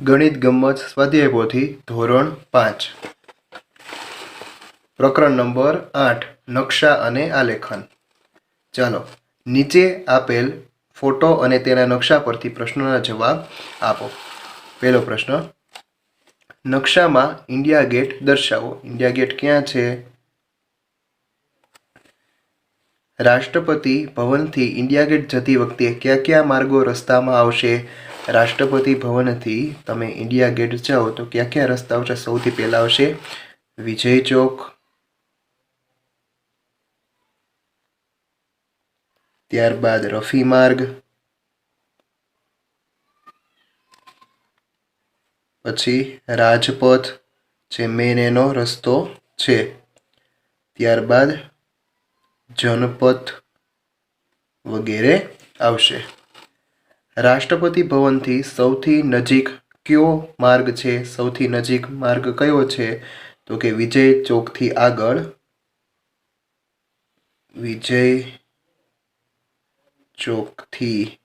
ગણિત ગમત સ્વાધ્યાય પોથી ધોરણ પાંચ. પ્રકરણ નંબર આઠ, નકશા અને આલેખન. ચાલો, નીચે આપેલ ફોટો અને તેના નકશા પરથી પ્રશ્નોના જવાબ આપો. પહેલો પ્રશ્ન, નકશામાં ઇન્ડિયા ગેટ દર્શાવો. ઇન્ડિયા ગેટ ક્યાં છે? રાષ્ટ્રપતિ ભવનથી ઇન્ડિયા ગેટ જતી વખતે કયા કયા માર્ગો રસ્તામાં આવશે? રાષ્ટ્રપતિ ભવનથી તમે ઇન્ડિયા ગેટ જાઓ તો કયા કયા રસ્તા આવશે સૌથી પહેલાં આવશે વિજય ચોક, ત્યારબાદ રફી માર્ગ, પછી રાજપથ જે મેન એનો રસ્તો છે. ત્યારબાદ જનપથ વગેરે આવશે. રાષ્ટ્રપતિ ભવનથી સૌથી નજીક કયો માર્ગ છે? સૌથી નજીક માર્ગ કયો છે? તો કે વિજય ચોકથી આગળ. વિજય ચોકથી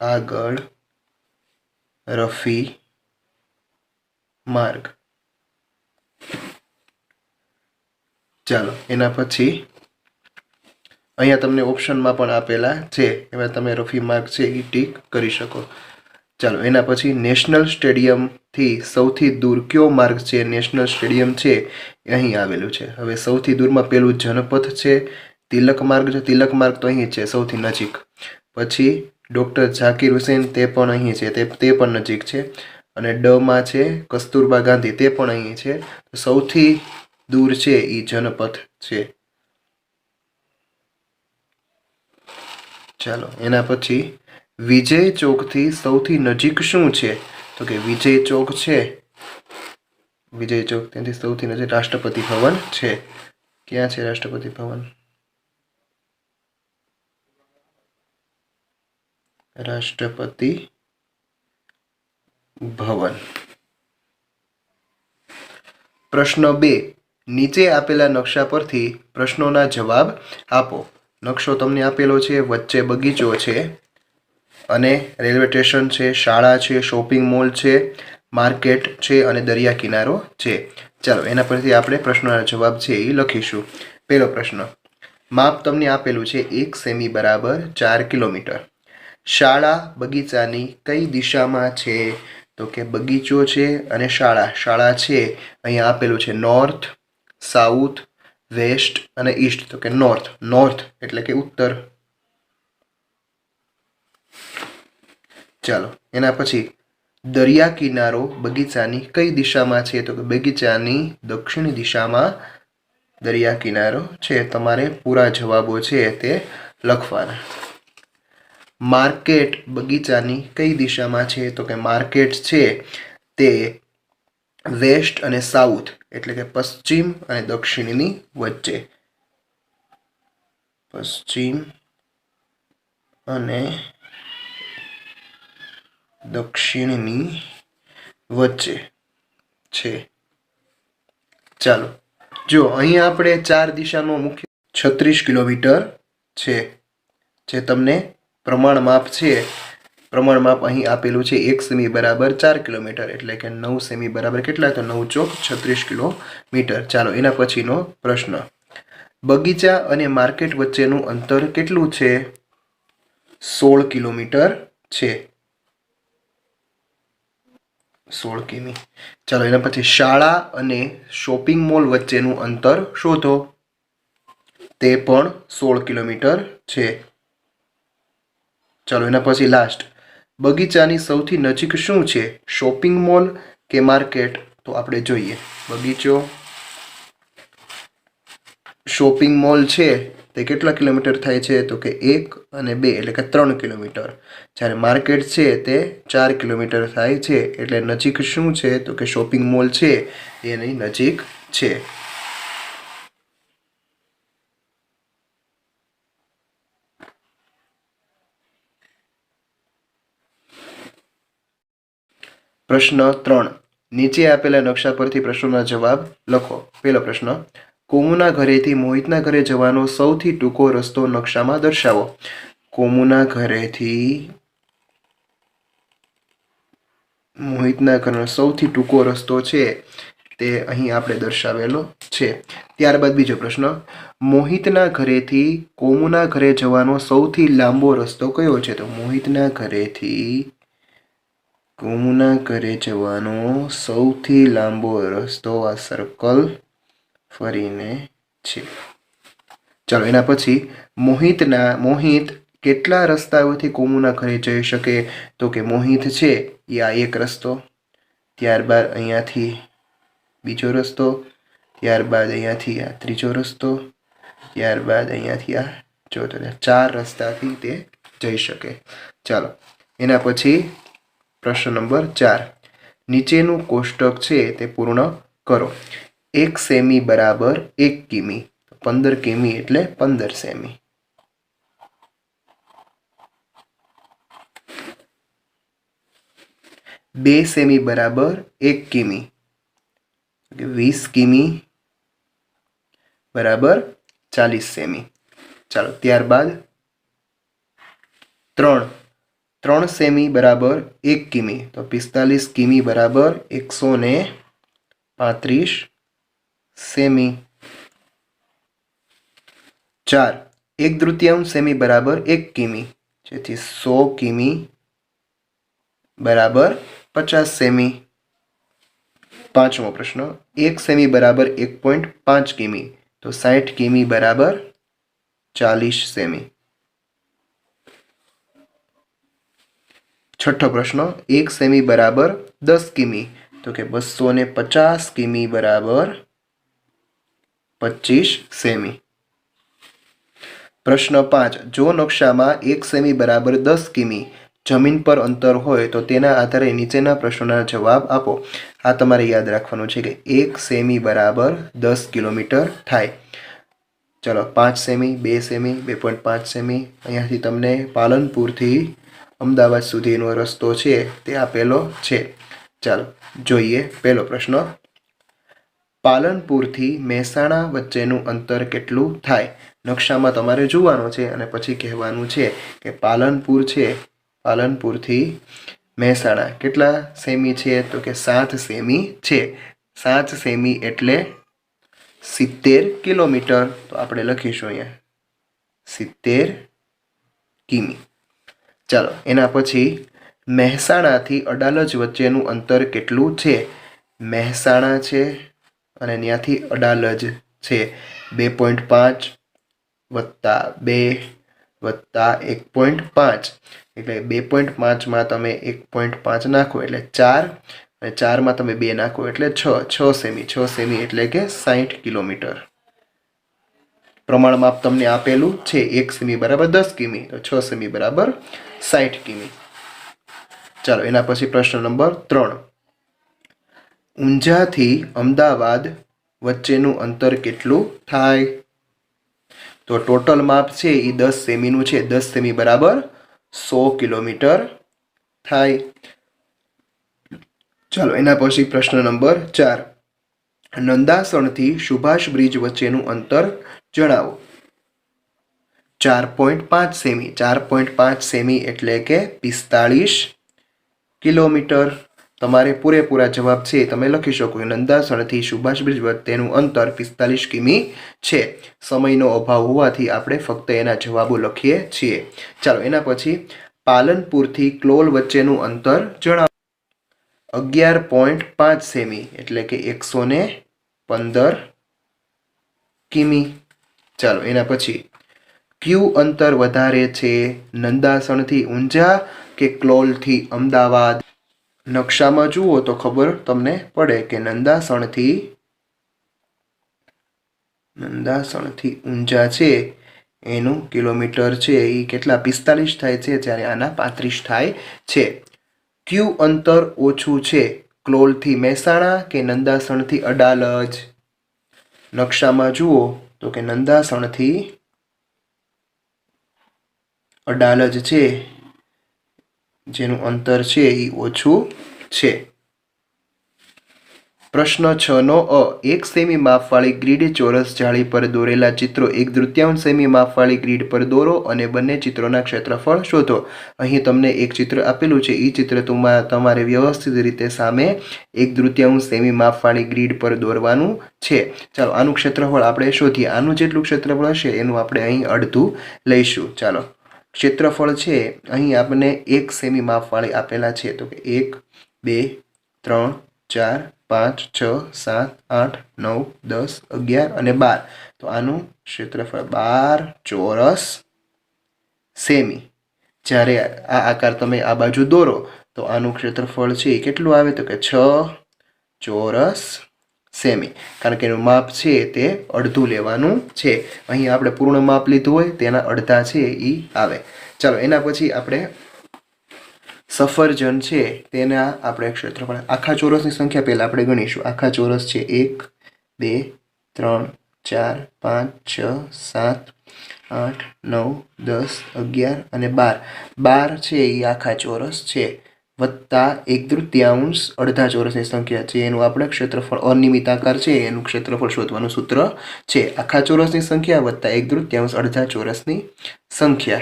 આગળ રફી માર્ગ. ચાલો, એના પછી અહીંયા તમને ઓપ્શનમાં પણ આપેલા છે. એમાં તમે રફી માર્ગ છે એ ટીક કરી શકો. ચાલો, એના પછી નેશનલ સ્ટેડિયમથી સૌથી દૂર કયો માર્ગ છે? નેશનલ સ્ટેડિયમ છે અહીં આવેલું છે. હવે સૌથી દૂરમાં પેલું જનપથ છે, તિલક માર્ગ છે. તિલક માર્ગ તો અહીં છે, સૌથી નજીક. પછી ડૉક્ટર ઝાકીર હુસેન તે પણ અહીં છે, તે તે પણ નજીક છે. અને ડમાં છે કસ્તુરબા ગાંધી, તે પણ અહીં છે. સૌથી દૂર છે એ જનપથ છે. ચાલો, એના પછી વિજય ચોકથી સૌથી નજીક શું છે? તો કે વિજય ચોક છે. વિજય ચોક ત્યાંથી સૌથી નજીક રાષ્ટ્રપતિ ભવન છે. ક્યાં છે રાષ્ટ્રપતિ ભવન? રાષ્ટ્રપતિ ભવન. પ્રશ્ન બે. નીચે આપેલા નકશા પરથી પ્રશ્નોના જવાબ આપો. નકશો તમને આપેલો છે, વચ્ચે બગીચો છે અને રેલવે સ્ટેશન છે, શાળા છે, શોપિંગ મોલ છે, માર્કેટ છે અને દરિયા કિનારો છે. ચાલો, એના પરથી આપણે પ્રશ્નોના જવાબ છે એ લખીશું. પહેલો પ્રશ્ન, માપ તમને આપેલું છે એક સેમી બરાબર ચાર કિલોમીટર. શાળા બગીચાની કઈ દિશામાં છે? તો કે બગીચો છે અને શાળા શાળા છે. અહીંયા આપેલું છે નોર્થ, સાઉથ વેસ્ટ અને ઈસ્ટ, તો કે નોર્થ. નોર્થ એટલે કે ઉત્તર. ચાલો, એના પછી દરિયા કિનારો બગીચાની કઈ દિશામાં છે? તો કે બગીચાની દક્ષિણ દિશામાં દરિયા કિનારો છે. તમારે પૂરા જવાબો છે તે લખવાના. માર્કેટ બગીચાની કઈ દિશામાં છે? તો કે માર્કેટ છે તે વેસ્ટ અને સાઉથ. એટલે કે પશ્ચિમ અને દક્ષિણની વચ્ચે. પશ્ચિમ અને દક્ષિણની વચ્ચે છે. ચાલો, જો અહીં આપણે ચાર દિશાનો મુખ્ય છત્રીસ કિલોમીટર છે, જે તમને પ્રમાણ માપ છે પ્રમાણ માપ અહીં આપેલું છે એક સેમી બરાબર ચાર કિલોમીટર એટલે કે નવ સેમી બરાબર કેટલા તો નવ ચોક છત્રીસ કિલોમીટર. ચાલો, એના પછીનો પ્રશ્ન. બગીચા અને માર્કેટ વચ્ચેનું અંતર કેટલું છે? સોળ કિલોમીટર છે. સોળ કિમી. ચાલો, એના પછી શાળા અને શોપિંગ મોલ વચ્ચેનું અંતર શોધો. તે પણ સોળ કિલોમીટર છે. ચાલો, એના પછી લાસ્ટ બગીચાની સૌથી નજીક શું છે? શોપિંગ મોલ કે માર્કેટ? તો આપણે જોઈએ. બગીચો. શોપિંગ મોલ છે, તે કેટલા કિલોમીટર થાય છે? તો કે એક અને બે, એટલે કે ત્રણ કિલોમીટર. જ્યારે માર્કેટ છે, તે ચાર કિલોમીટર થાય છે. એટલે નજીક શું છે? તો કે શોપિંગ મોલ છે, એની નજીક છે. પ્રશ્ન ત્રણ. નીચે આપેલા નકશા પરથી પ્રશ્નોના જવાબ લખો. પહેલો પ્રશ્ન, કોમુના ઘરેથી મોહિતના ઘરે જવાનો સૌથી ટૂંકો રસ્તો નકશામાં દર્શાવો. કોમુના ઘરેથી મોહિતના ઘરનો સૌથી ટૂંકો રસ્તો છે તે અહીં આપણે દર્શાવેલો છે. ત્યારબાદ બીજો પ્રશ્ન, મોહિતના ઘરેથી કોમુના ઘરે જવાનો સૌથી લાંબો રસ્તો કયો છે? તો મોહિતના ઘરેથી કોમુના ઘરે જવાનો સૌથી લાંબો રસ્તો આ સર્કલ ફરીને છે. ચાલો, એના પછી મોહિતના, મોહિત કેટલા રસ્તાઓથી કોમુના ઘરે જઈ શકે? તો કે મોહિત છે, એ આ એક રસ્તો. ત્યારબાદ અહીંયાથી બીજો રસ્તો. ત્યારબાદ અહીંયાથી આ ત્રીજો રસ્તો. ત્યારબાદ અહીંયાથી આ ચોથો. ચાર રસ્તાથી તે જઈ શકે. ચાલો, એના પછી પ્રશ્ન નંબર ચાર. નીચેનું કોષ્ટક છે તે પૂર્ણ કરો. એક સેમી બરાબર એક કિમી. પંદર કિમી એટલે પંદર સેમી. બે સેમી બરાબર એક કિમી. વીસ કિમી બરાબર ચાલીસ સેમી. ચાલો, ત્યારબાદ ત્રણ. ત્રણ સેમી બરાબર એક કિમી. તો પિસ્તાલીસ કિમી બરાબર એકસો ને પાંત્રીસ સેમી. ચાર. એક તૃતીયાંશ સેમી બરાબર એક કિમી. જેથી સો કિમી બરાબર પચાસ સેમી. પાંચમો પ્રશ્ન. એક સેમી બરાબર એક પોઈન્ટ પાંચ કિમી. તો સાઠ કિમી બરાબર ચાલીસ સેમી. છઠ્ઠો પ્રશ્ન, એક સેમી બરાબર દસ કિમી. તો કે બસો ને પચાસ કિમી બરાબર પચીસ સેમી. પ્રશ્ન પાંચ, જો નકશામાં એક સેમી બરાબર દસ કિમી જમીન પર અંતર હોય, તો તેના આધારે નીચેના પ્રશ્નોના જવાબ આપો. આ તમારે યાદ રાખવાનું છે કે એક સેમી બરાબર દસ કિલોમીટર થાય. ચલો, પાંચ સેમી, બે સેમી, બે પોઈન્ટ પાંચ સેમી. અહીંયાથી તમને પાલનપુરથી અમદાવાદ સુધીનો રસ્તો છે તે આપેલો છે. ચાલો, જોઈએ પહેલો પ્રશ્ન. પાલનપુરથી મહેસાણા વચ્ચેનું અંતર કેટલું થાય? નકશામાં તમારે જોવાનું છે અને પછી કહેવાનું છે કે પાલનપુર છે. પાલનપુરથી મહેસાણા કેટલા સેમી છે? તો કે સાત સેમી છે. સાત સેમી એટલે સિત્તેર કિલોમીટર. તો આપણે લખીશું અહીંયા. સિત્તેર કિમી. ચાલો, એના પછી મહેસાણાથી અડાલજ વચ્ચેનું અંતર કેટલું છે? મહેસાણા છે અને ત્યાંથી અડાલજ છે બે પોઈન્ટ પાંચ વત્તા બે વત્તા એક પોઈન્ટ પાંચ. એટલે બે પોઈન્ટ પાંચમાં તમે એક પોઈન્ટ પાંચ નાખો એટલે ચાર અને ચારમાં તમે બે નાખો એટલે છ. છ સેમી છ સેમી એટલે કે સાહીઠ કિલોમીટર. પ્રમાણ માપ તમને આપેલું છે એક સેમી બરાબર દસ કિમી, તો છ સેમી બરાબર સાઠ કિમી. ચાલો, એના પછી પ્રશ્ન નંબર ત્રણ. ઊંઝાથી અમદાવાદ વચ્ચેનું અંતર કેટલું થાય? તો ટોટલ માપ છે એ દસ સેમીનું છે. દસ સેમી બરાબર સો કિલોમીટર થાય. ચાલો, એના પછી પ્રશ્ન નંબર ચાર. નંદાસણથી સુભાષ બ્રિજ વચ્ચેનું અંતર જણાવો. ચાર પોઈન્ટ પાંચ સેમી. ચાર પોઈન્ટ પાંચ સેમી એટલે કે પિસ્તાળીસ કિલોમીટર. તમારે પૂરેપૂરા જવાબ છે તમે લખી શકો. નંદાસણથી સુભાષ બ્રિજ વચ્ચેનું અંતર પિસ્તાલીસ કિમી છે. સમયનો અભાવ હોવાથી આપણે ફક્ત એના જવાબો લખીએ છીએ. ચાલો, એના પછી પાલનપુરથી ક્લોલ વચ્ચેનું અંતર જણાવો. અગિયાર પોઈન્ટ પાંચ સેમી એટલે કે એકસો ને પંદર કિમી. ચાલો, એના પછી. કયું અંતર વધારે છે? નંદાસણથી ઊંઝા કે ક્લોલથી અમદાવાદ? નકશામાં જુઓ તો ખબર તમને પડે કે નંદાસણથી નંદાસણથી ઊંઝા છે. એનું કિલોમીટર છે. એ કેટલા? પિસ્તાલીસ થાય છે જ્યારે આના પાંત્રીસ થાય છે. કયું અંતર ઓછું છે? ક્લોલથી મહેસાણા કે નંદાસણથી અડાલજ? નકશામાં જુઓ. તો કે નંદાસણથી અડાલજ છે જેનું અંતર છે એ ઓછું છે. પ્રશ્ન છ નો અ. એક સેમી માપવાળી ગ્રીડ ચોરસ જાળી પર દોરેલા ચિત્રો એક તૃતીયાંશ સેમી માપવાળી ગ્રીડ પર દોરો અને બંને ચિત્રોના ક્ષેત્રફળ શોધો. અહીં તમને એક ચિત્ર આપેલું છે. એ ચિત્ર તમા- તમારે વ્યવસ્થિત રીતે સામે એક તૃતીયાંશ સેમી માપવાળી ગ્રીડ પર દોરવાનું છે. ચાલો, આનું ક્ષેત્રફળ આપણે શોધીએ. આનું જેટલું ક્ષેત્રફળ હશે એનું આપણે અહીં અડધું લઈશું. ચાલો, ક્ષેત્રફળ છે. અહીં આપણને એક સેમી માપવાળી આપેલા છે. તો કે એક, બે, ત્રણ, ચાર પાંચ, છ, સાત, આઠ, નવ, દસ, અગિયાર અને બાર. તો આનું ક્ષેત્રફળ બાર ચોરસ સેમી. જ્યારે આ આકાર તમે આ બાજુ દોરો, તો આનું ક્ષેત્રફળ છે એ કેટલું આવે? તો કે છ ચોરસ સેમી. કારણ કે એનું માપ છે તે અડધું લેવાનું છે. અહીં આપણે પૂર્ણ માપ લીધું હોય, તેના અડધા છે એ આવે. ચાલો, એના પછી આપણે સફરજન છે, તેના આપણે ક્ષેત્રફળ આખા ચોરસની સંખ્યા પહેલાં આપણે ગણીશું. આખા ચોરસ છે, એક, બે, ત્રણ, ચાર, પાંચ, છ, સાત, આઠ, નવ, દસ, અગિયાર અને બાર. બાર છે એ આખા ચોરસ છે, વત્તા એક તૃતીયાંશ અડધા ચોરસની સંખ્યા છે. એનું આપણે ક્ષેત્રફળ અનિયમિત આકાર છે, એનું ક્ષેત્રફળ શોધવાનું સૂત્ર છે. આખા ચોરસની સંખ્યા વત્તા એક તૃતીયાંશ અડધા ચોરસની સંખ્યા.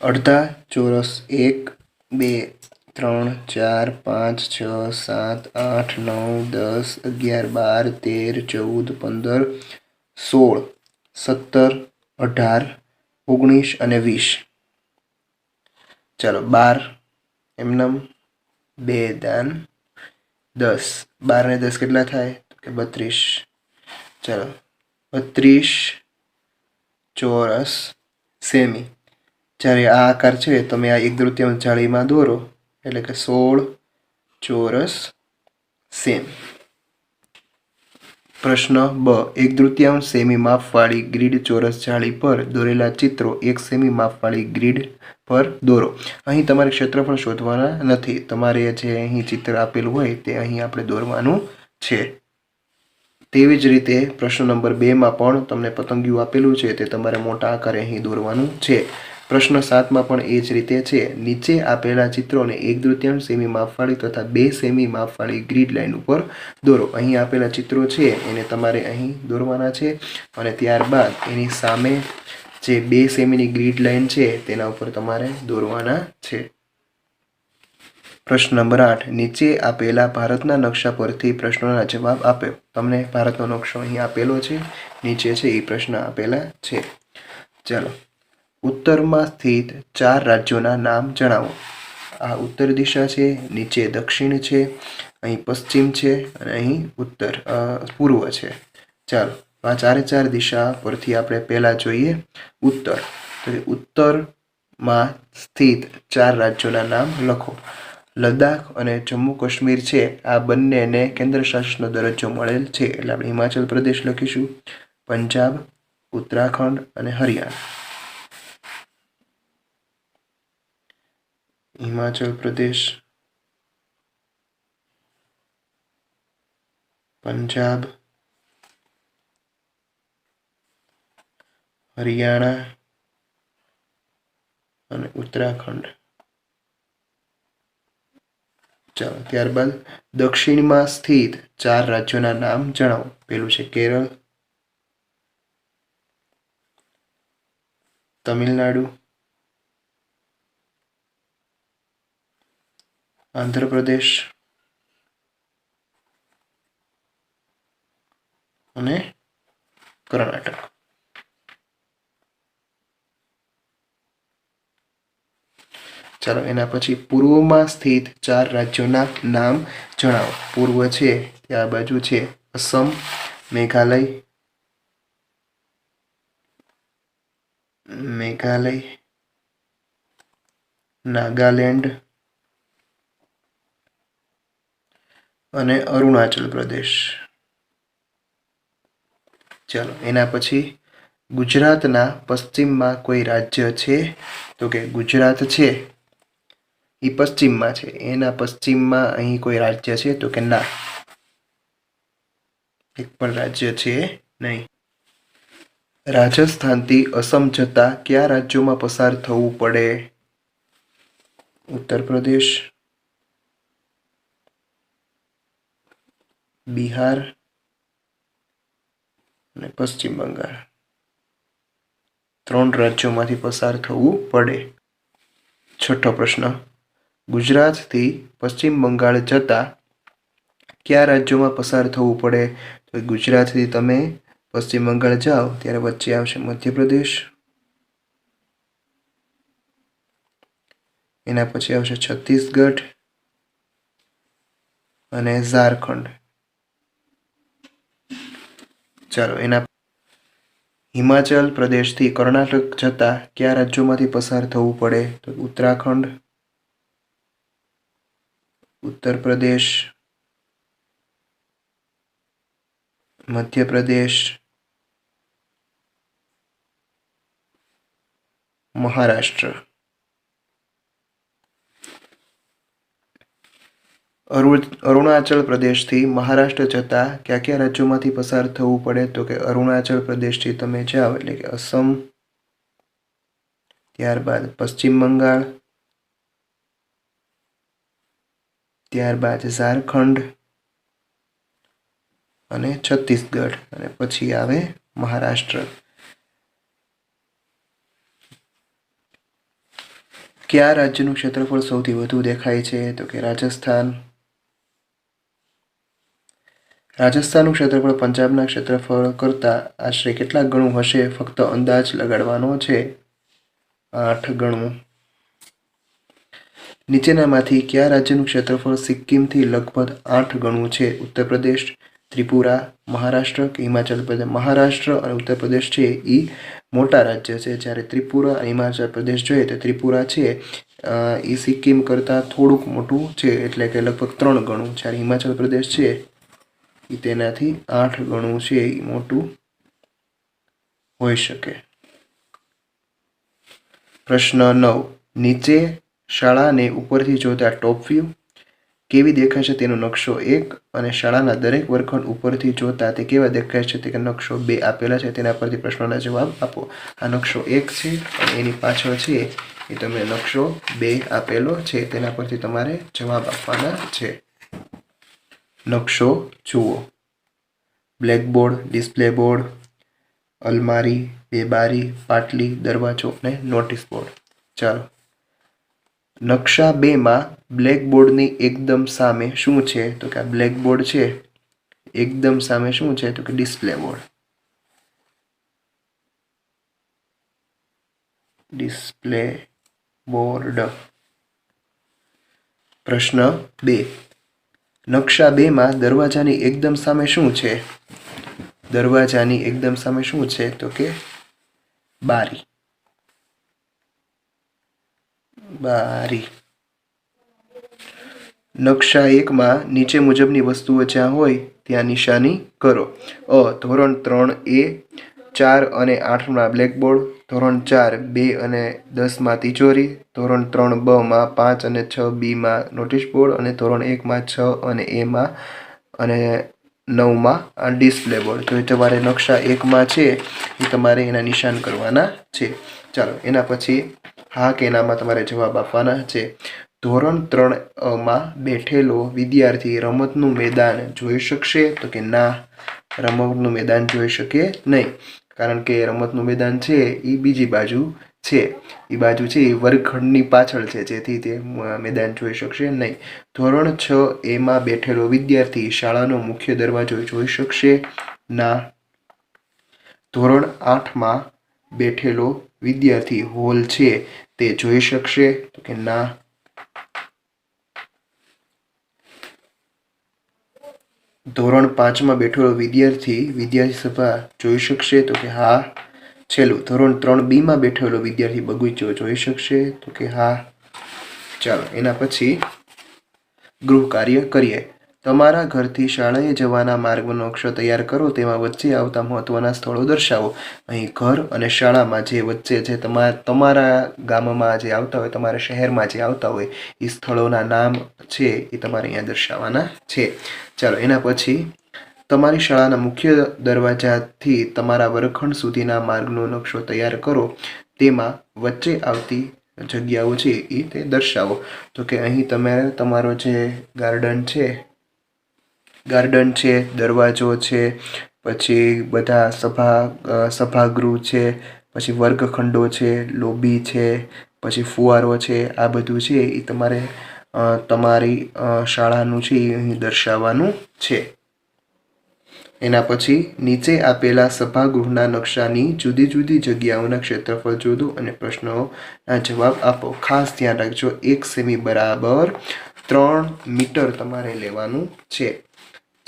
અડધા ચોરસ એક, બે, ત્રણ, ચાર, પાંચ, છ, સાત, આઠ, નવ, દસ, અગિયાર, બાર, તેર, ચૌદ, પંદર, સોળ, સત્તર, અઢાર, ઓગણીસ અને વીસ. ચાલો, બાર, એમનામ, બે, દાન, દસ. બાર ને દસ કેટલા થાય? કે બત્રીસ. ચાલો, બત્રીસ ચોરસ સેમી. જ્યારે આ આકાર છે, તમે આ એક તૃતીયાંશ જાળીમાં દોરો, એટલે કે સોળ ચોરસ સેમ. પ્રશ્ન બ. એક તૃતીયાંશ સેમી માપવાળી ગ્રીડ ચોરસ જાળી પર દોરેલા ચિત્રો એક સેમી માપવાળી ગ્રીડ પર દોરો. અહીં તમારે ક્ષેત્રફળ શોધવાના નથી. તમારે જે અહીં ચિત્ર આપેલું હોય તે અહીં આપણે દોરવાનું છે. તેવી જ રીતે પ્રશ્ન નંબર બેમાં પણ તમને પતંગિયું આપેલું છે, તે તમારે મોટા આકારે અહીં દોરવાનું છે. પ્રશ્ન સાતમાં પણ એ જ રીતે છે. નીચે આપેલા ચિત્રોને એક દૃત્યાંશ સેમી માપવાળી તથા બે સેમી માપવાળી ગ્રીડ લાઇન ઉપર દોરો. અહીં આપેલા ચિત્રો છે, એને તમારે અહીં દોરવાના છે અને ત્યારબાદ એની સામે જે બે સેમીની ગ્રીડ લાઇન છે, તેના ઉપર તમારે દોરવાના છે. પ્રશ્ન નંબર આઠ. નીચે આપેલા ભારતના નકશા પરથી પ્રશ્નોના જવાબ આપ્યો. તમને ભારતનો નકશો અહીં આપેલો છે. નીચે છે એ પ્રશ્ન આપેલા છે. ચાલો. ઉત્તરમાં સ્થિત ચાર રાજ્યોના નામ જણાવો. આ ઉત્તર દિશા છે, નીચે દક્ષિણ છે, અહીં પશ્ચિમ છે અને અહીં ઉત્તર પૂર્વ છે. ચાલો, આ ચારે ચાર દિશા પરથી આપણે પહેલાં જોઈએ ઉત્તર. તો ઉત્તરમાં સ્થિત ચાર રાજ્યોના નામ લખો. લદ્દાખ અને જમ્મુ કાશ્મીર છે. આ બંનેને કેન્દ્ર શાસનનો દરજ્જો મળેલ છે. એટલે આપણે હિમાચલ પ્રદેશ લખીશું, પંજાબ, ઉત્તરાખંડ અને હરિયાણા. હિમાચલ પ્રદેશ પંજાબ હરિયાણા અને ઉત્તરાખંડ. ચાલો, ત્યારબાદ દક્ષિણમાં સ્થિત ચાર રાજ્યોના નામ જણાવો. પેલું છે કેરળ, તમિલનાડુ આંધ્રપ્રદેશ અને કર્ણાટક ચાલો એના પછી પૂર્વમાં સ્થિત ચાર રાજ્યોના નામ જણાવો. પૂર્વ છે, ત્યાં બાજુ છે, અસમ, મેઘાલય મેઘાલય, નાગાલેન્ડ અને અરુણાચલ પ્રદેશ. ચાલો, એના પછી ગુજરાતના પશ્ચિમમાં કોઈ રાજ્ય છે? તો કે ગુજરાત છે એ પશ્ચિમમાં છે. એના પશ્ચિમમાં અહીં કોઈ રાજ્ય છે? તો કે ના. એક પણ રાજ્ય છે નહીં. રાજસ્થાનથી અસમ જતા કયા રાજ્યોમાં પસાર થવું પડે? ઉત્તર પ્રદેશ બિહાર અને પશ્ચિમ બંગાળ. ત્રણ રાજ્યોમાંથી પસાર થવું પડે. છઠ્ઠો પ્રશ્ન. ગુજરાતથી પશ્ચિમ બંગાળ જતા કયા રાજ્યોમાં પસાર થવું પડે? તો ગુજરાતથી તમે પશ્ચિમ બંગાળ જાઓ, ત્યારે વચ્ચે આવશે મધ્યપ્રદેશ. એના પછી આવશે છત્તીસગઢ અને ઝારખંડ. ચાલો, એના હિમાચલ પ્રદેશથી કર્ણાટક જતા કયા રાજ્યોમાંથી પસાર થવું પડે? તો ઉત્તરાખંડ ઉત્તર પ્રદેશ મધ્યપ્રદેશ, મહારાષ્ટ્ર. અરુણાચલ પ્રદેશથી મહારાષ્ટ્ર જતા કયા કયા રાજ્યોમાંથી પસાર થવું પડે તો કે અરુણાચલ પ્રદેશથી તમે જાઓ એટલે કે અસમ, ત્યારબાદ પશ્ચિમ બંગાળ, ત્યારબાદ ઝારખંડ અને છત્તીસગઢ અને પછી આવે મહારાષ્ટ્ર. કયા રાજ્યનું ક્ષેત્રફળ સૌથી વધુ દેખાય છે તો કે રાજસ્થાન રાજસ્થાનનું ક્ષેત્રફળ પંજાબના ક્ષેત્રફળ કરતાં આશરે કેટલા ગણું હશે, ફક્ત અંદાજ લગાડવાનો છે. આઠ ગણું. નીચેનામાંથી કયા રાજ્યનું ક્ષેત્રફળ સિક્કિમથી લગભગ આઠ ગણું છે? ઉત્તર પ્રદેશ, ત્રિપુરા, મહારાષ્ટ્ર કે હિમાચલ પ્રદેશ? મહારાષ્ટ્ર અને ઉત્તર પ્રદેશ છે એ મોટા રાજ્ય છે. જ્યારે ત્રિપુરા અને હિમાચલ પ્રદેશ જોઈએ તો ત્રિપુરા છે એ સિક્કિમ કરતાં થોડુંક મોટું છે, એટલે કે લગભગ ત્રણ ગણું. જ્યારે હિમાચલ પ્રદેશ છે એ તેનાથી આઠ ગણું છે એ મોટું હોઈ શકે. પ્રશ્ન નવ. નીચે શાળાને ઉપરથી જોતા ટોપ વ્યૂ કેવી દેખાય છે તેનો નકશો એક અને શાળાના દરેક વર્ગખંડ ઉપરથી જોતા તે કેવા દેખાય છે તે નકશો બે આપેલા છે. તેના પરથી પ્રશ્નોના જવાબ આપો. આ નકશો એક છે અને એની પાછળ છે એ તમે નકશો બે આપેલો છે. તેના પરથી તમારે જવાબ આપવાના છે. નકશો જુઓ. બ્લેકબોર્ડ ડિસ્પ્લે બોર્ડ અલમારી બે બારી પાટલી, દરવાજો અને નોટિસ બોર્ડ. ચાલો. નકશા બેમાં બ્લેકબોર્ડની એકદમ સામે શું છે? તો કે આ બ્લેકબોર્ડ છે, એકદમ સામે શું છે? તો કે ડિસ્પ્લે બોર્ડ ડિસ્પ્લે બોર્ડ પ્રશ્ન બે. નકશા બેમાં દરવાજાની એકદમ સામે શું છે? દરવાજાની એકદમ સામે શું છે તો કે બારી. બારી. નકશા એકમાં નીચે મુજબની વસ્તુઓ જ્યાં હોય ત્યાં નિશાની કરો. અ, ધોરણ ત્રણ એ ચાર અને આઠમાં બ્લેકબોર્ડ ધોરણ ચાર, બે અને દસમાં તિજોરી, ધોરણ ત્રણ બમાં પાંચ અને છ બીમાં નોટિસ બોર્ડ અને ધોરણ એકમાં છ અને એમાં અને નવમાં આ ડિસ્પ્લે બોર્ડ તો એ તમારે નકશા એકમાં છે, એ તમારે એના નિશાન કરવાના છે. ચાલો, એના પછી હા કે નામાં તમારે જવાબ આપવાના છે. ધોરણ ત્રણમાં બેઠેલો વિદ્યાર્થી રમતનું મેદાન જોઈ શકશે? તો કે ના. રમતનું મેદાન જોઈ શકે નહીં. કારણ કે રમતનું મેદાન છે એ બીજી બાજુ છે. એ બાજુ છે એ વર્ગખંડની પાછળ છે, જેથી તે મેદાન જોઈ શકશે નહીં. ધોરણ છ એમાં બેઠેલો વિદ્યાર્થી શાળાનો મુખ્ય દરવાજો જોઈ શકશે ના. ધોરણ આઠમાં બેઠેલો વિદ્યાર્થી હોલ છે, તે જોઈ શકશે તો કે ના. ધોરણ પાંચમાં બેઠેલો વિદ્યાર્થી વિદ્યાર્થી સભા જોઈ શકશે તો કે હા, છેલ્લું. ધોરણ ત્રણ બીમાં બેઠેલો વિદ્યાર્થી બગીચો જોઈ શકશે તો કે હા. ચાલો, એના પછી ગૃહ કાર્ય કરીએ. તમારા ઘરથી શાળાએ જવાના માર્ગનો નકશો તૈયાર કરો, તેમાં વચ્ચે આવતા મહત્વના સ્થળો દર્શાવો. અહીં ઘર અને શાળામાં જે વચ્ચે જે તમારા તમારા ગામમાં જે આવતા હોય, તમારા શહેરમાં જે આવતા હોય એ સ્થળોના નામ છે એ તમારે અહીંયા દર્શાવવાના છે. ચાલો, એના પછી તમારી શાળાના મુખ્ય દરવાજાથી તમારા વર્ગખંડ સુધીના માર્ગનો નકશો તૈયાર કરો. તેમાં વચ્ચે આવતી જગ્યાઓ છે એ તે દર્શાવો. તો કે અહીં તમે તમારો જે ગાર્ડન છે ગાર્ડન છે, દરવાજો છે, પછી બધા સભા સભાગૃહ છે, પછી વર્ગખંડો છે, લોબી છે, પછી ફુવારો છે, આ બધું છે એ તમારે તમારી શાળાનું છે એ અહીં દર્શાવવાનું છે. એના પછી નીચે આપેલા સભાગૃહના નકશાની જુદી જુદી જગ્યાઓના ક્ષેત્રફળ શોધો અને પ્રશ્નોના જવાબ આપો. ખાસ ધ્યાન રાખજો, એક સેમી બરાબર ત્રણ મીટર તમારે લેવાનું છે.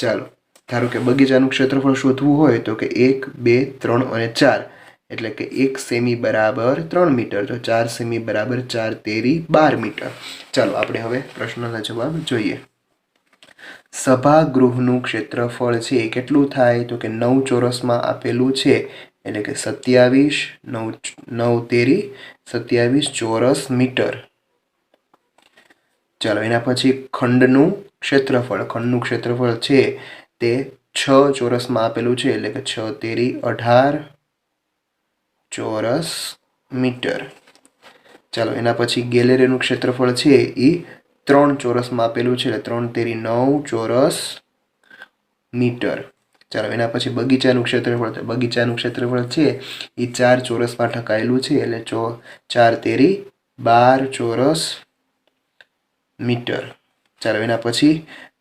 ચાલો, ધારો કે બગીચાનું ક્ષેત્રફળ શોધવું હોય તો કે એક, બે, ત્રણ અને ચાર. એટલે કે એક સેમી બરાબર ત્રણ મીટર, તો ચાર સેમી બરાબર ચાર તેરી બાર મીટર. ચાલો, આપણે હવે પ્રશ્નના જવાબ જોઈએ. સભાગૃહનું ક્ષેત્રફળ છે એ કેટલું થાય? તો કે નવ ચોરસમાં આપેલું છે, એટલે કે સત્યાવીસ, નવ નવ તેરી, સત્યાવીસ ચોરસ મીટર. ચાલો, એના પછી ખંડનું ક્ષેત્રફળ, ખંડનું ક્ષેત્રફળ છે તે છ ચોરસમાં આપેલું છે, એટલે કે છ તેરી અઢાર ચોરસ મીટર. ચાલો, એના પછી ગેલેરીનું ક્ષેત્રફળ છે એ ત્રણ ચોરસમાં આપેલું છે, એટલે ત્રણ તેરી નવ ચોરસ મીટર. ચાલો, એના પછી બગીચાનું ક્ષેત્રફળ બગીચાનું ક્ષેત્રફળ છે એ ચાર ચોરસમાં ઠકાયેલું છે, એટલે ચો ચાર તેરી બાર ચોરસ મીટર. ચાલો પછી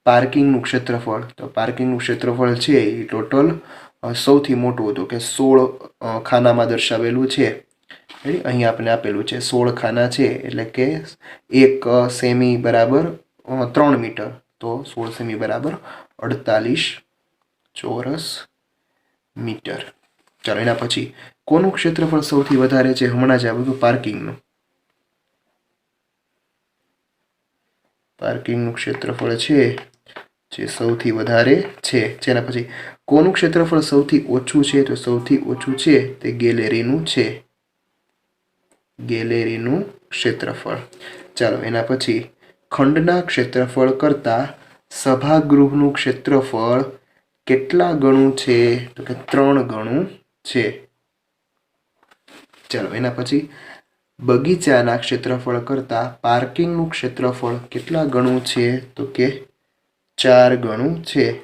પાર્કિંગનું ક્ષેત્રફળ. તો પાર્કિંગનું ક્ષેત્રફળ છે એ ટોટલ સૌથી મોટું હતું કે સોળ ખાનામાં દર્શાવેલું છે. અહીં આપણે આપેલું છે સોળ ખાના છે, એટલે કે એક સેમી બરાબર ત્રણ મીટર. તો સોળ સેમી બરાબર અડતાલીસ ચોરસ મીટર. ચાલો, એના પછી કોનું ક્ષેત્રફળ સૌથી વધારે છે? હમણાં જ આવ્યું પાર્કિંગનું. પાર્કિંગનું ક્ષેત્રફળ છે, જે સૌથી વધારે છે. જેના પછી, કોનું ક્ષેત્રફળ સૌથી ઓછું છે? તો સૌથી ઓછું છે તે ગેલેરીનું છે. ગેલેરીનું ક્ષેત્રફળ. ચાલો, એના પછી, ખંડના ક્ષેત્રફળ કરતાં સભાગૃહનું ક્ષેત્રફળ કેટલા ગણું છે? તો કે ત્રણ ગણું છે. ચાલો, એના પછી બગીચાના ક્ષેત્રફળ કરતાં પાર્કિંગનું ક્ષેત્રફળ કેટલા ગણું છે? તો કે ચાર ગણું છે.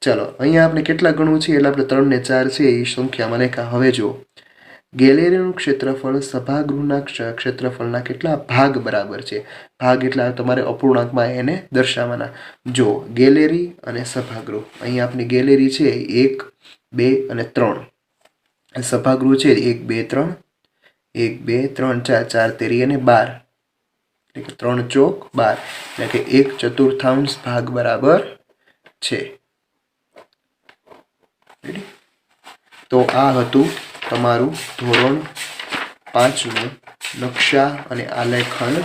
ચાલો, અહીંયા આપણે કેટલા ગણું છે? એટલે આપણે ત્રણ ને ચાર છે, એ સંખ્યામાં લેખા હવે જુઓ. ગેલેરીનું ક્ષેત્રફળ સભાગૃહના ક્ષ- ક્ષેત્રફળના કેટલા ભાગ બરાબર છે? ભાગ એટલા તમારે અપૂર્ણાંકમાં એને દર્શાવવાના. જો ગેલેરી અને સભાગૃહ. અહીં આપણી ગેલેરી છે એક, બે અને ત્રણ. સભાગૃહ છે એક, બે, ત્રણ એક, બે, ત્રણ, ચાર ચાર, તેરી અને બાર. એટલે કે ત્રણ ચોક, બાર. એટલે કે એક ચતુર્થાંશ ભાગ બરાબર છે. તો આ હતું તમારું ધોરણ પાંચનું નકશા અને આલેખન